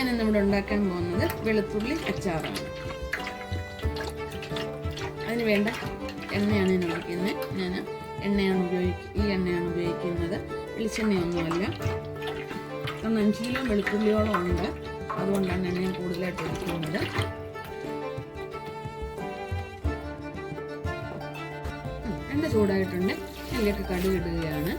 ഞാൻ ഇന്നിവിടെ ഉണ്ടാക്കാൻ പോകുന്നത് വെളുത്തുള്ളി അച്ചാറാണ്. അതിന് വേണ്ട എണ്ണയാണ് ഞാൻ ഒഴിക്കുന്നത് ഞാൻ എണ്ണയാണ് ഉപയോഗിക്കുക ഈ എണ്ണയാണ് ഉപയോഗിക്കുന്നത്. വെളിച്ചെണ്ണയൊന്നുമല്ല കാരണം അഞ്ച് കിലോ വെളുത്തുള്ളിയോളം ഉണ്ട്. അതുകൊണ്ടാണ് എണ്ണ ഞാൻ കൂടുതലായിട്ട് ഒഴിക്കുന്നത്. എണ്ണ ചൂടായിട്ടുണ്ട്. ഇതിലേക്ക് കടുക് ഇടുകയാണ്.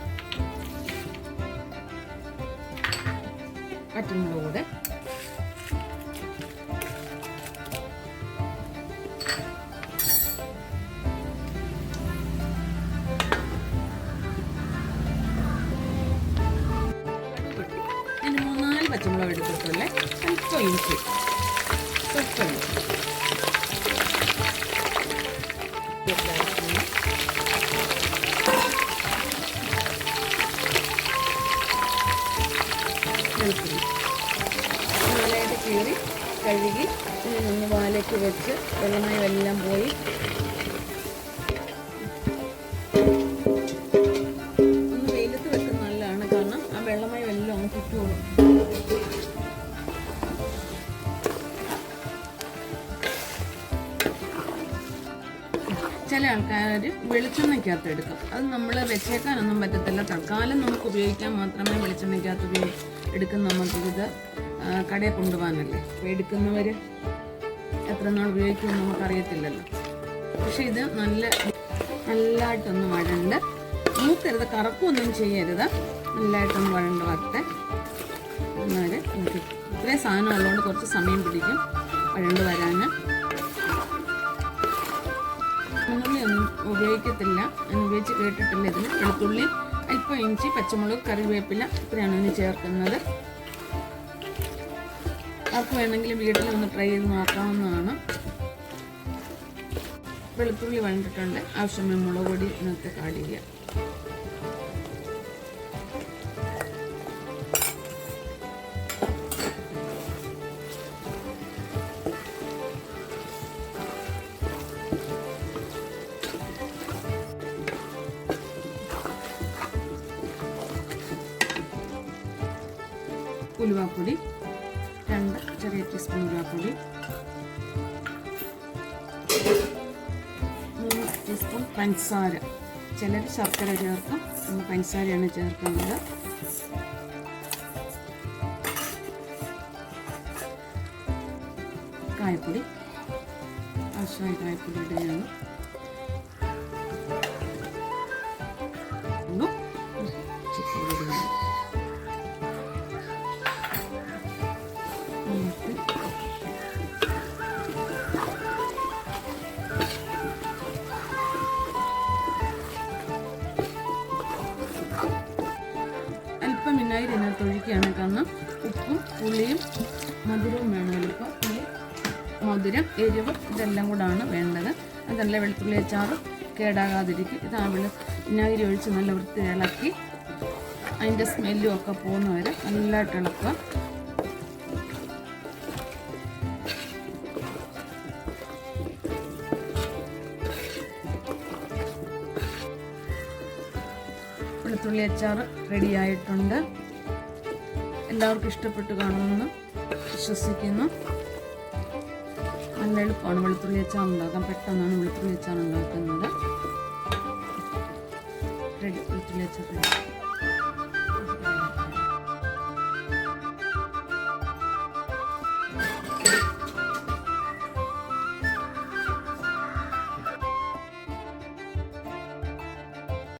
പച്ചമുളക് എടുത്തിട്ടുള്ള അല്പം ഇഞ്ചി സ്വല്പം വെളുത്തുള്ളി നല്ലതായിട്ട് കീറി കഴുകി ഒന്ന് വാലയ്ക്ക് വെച്ച് വെള്ളമയം എല്ലാം പോയി. ചില ആൾക്കാർ വെളിച്ചെണ്ണയ്ക്കകത്ത് എടുക്കും. അത് നമ്മൾ വെച്ചേക്കാനൊന്നും പറ്റത്തില്ല തൽക്കാലം നമുക്ക് ഉപയോഗിക്കാൻ മാത്രമേ വെളിച്ചെണ്ണയ്ക്കകത്ത് ഉപയോഗി എടുക്കുന്ന നമുക്കിത് കടയിൽ കൊണ്ടുപോകാനല്ലേ? എടുക്കുന്നവർ എത്ര നാൾ ഉപയോഗിക്കുമെന്ന് നമുക്കറിയത്തില്ലല്ലോ. പക്ഷെ ഇത് നല്ല നല്ലതായിട്ടൊന്ന് വഴണ്ട്. മൂക്കരുത് കറപ്പൊന്നും ചെയ്യരുത്. നല്ലതായിട്ടൊന്ന് വഴണ്ട് വറുത്ത് എന്നാൽ നമുക്ക് ഇത്രയും സാധനം ഉള്ളതുകൊണ്ട് കുറച്ച് സമയം പിടിക്കും വഴണ്ട് വരാൻ ഉപയോഗിക്കത്തില്ല. ഉപയോഗിച്ച് കേട്ടിട്ടില്ല ഇതിന്. വെളുത്തുള്ളി അല്പം ഇഞ്ചി പച്ചമുളക് കറിവേപ്പില ഇത്രയാണ് ഇതിന് ചേർക്കുന്നത്. ആർക്ക് വേണമെങ്കിലും വീട്ടിൽ ഒന്ന് ട്രൈ ചെയ്ത് നോക്കാവുന്നതാണ്. വെളുത്തുള്ളി വഴണ്ടിട്ടുണ്ട്. ആവശ്യമായ മുളക് പൊടി ഇന്നത്തെ കാടില്ല ഉലുവാപ്പൊടി രണ്ട് ചെറിയ ടീസ്പൂൺ ഉലുവാപ്പൊടി മൂന്ന് ടീസ്പൂൺ പഞ്ചസാര. ചിലർ ശർക്കര ചേർക്കും നമ്മൾ പഞ്ചസാരയാണ് ചേർക്കുന്നത്. കായപ്പൊടി ആവശ്യമായ കായപ്പൊടി ഇടുകയാണ്. ഒഴിക്കുകയാണ് കാരണം ഉപ്പും പുളിയും മധുരവും വേണം ഇപ്പോൾ പുളി മധുരം എരിവ് ഇതെല്ലാം കൂടാണ് വേണ്ടത്. അതല്ല വെളുത്തുള്ളി അച്ചാറ് കേടാകാതിരിക്കും. ഇത് വെളു വിനാഗിരി ഒഴിച്ച് നല്ല വൃത്തി ഇളക്കി അതിന്റെ സ്മെല്ലും ഒക്കെ പോകുന്ന വരെ നല്ലതായിട്ട് ഇളക്കുക. വെളുത്തുള്ളി അച്ചാർ റെഡി ആയിട്ടുണ്ട്. എല്ലാവർക്കും ഇഷ്ടപ്പെട്ട് കാണുമെന്ന് വിശ്വസിക്കുന്നു. നല്ല എളുപ്പമാണ് വെളുത്തുള്ളി അച്ചാർ ഉണ്ടാക്കാൻ. പെട്ടെന്നാണ് വെളുത്തുള്ളി അച്ചാർ ഉണ്ടാക്കുന്നത്. വെളുത്തുള്ളി അച്ചാർ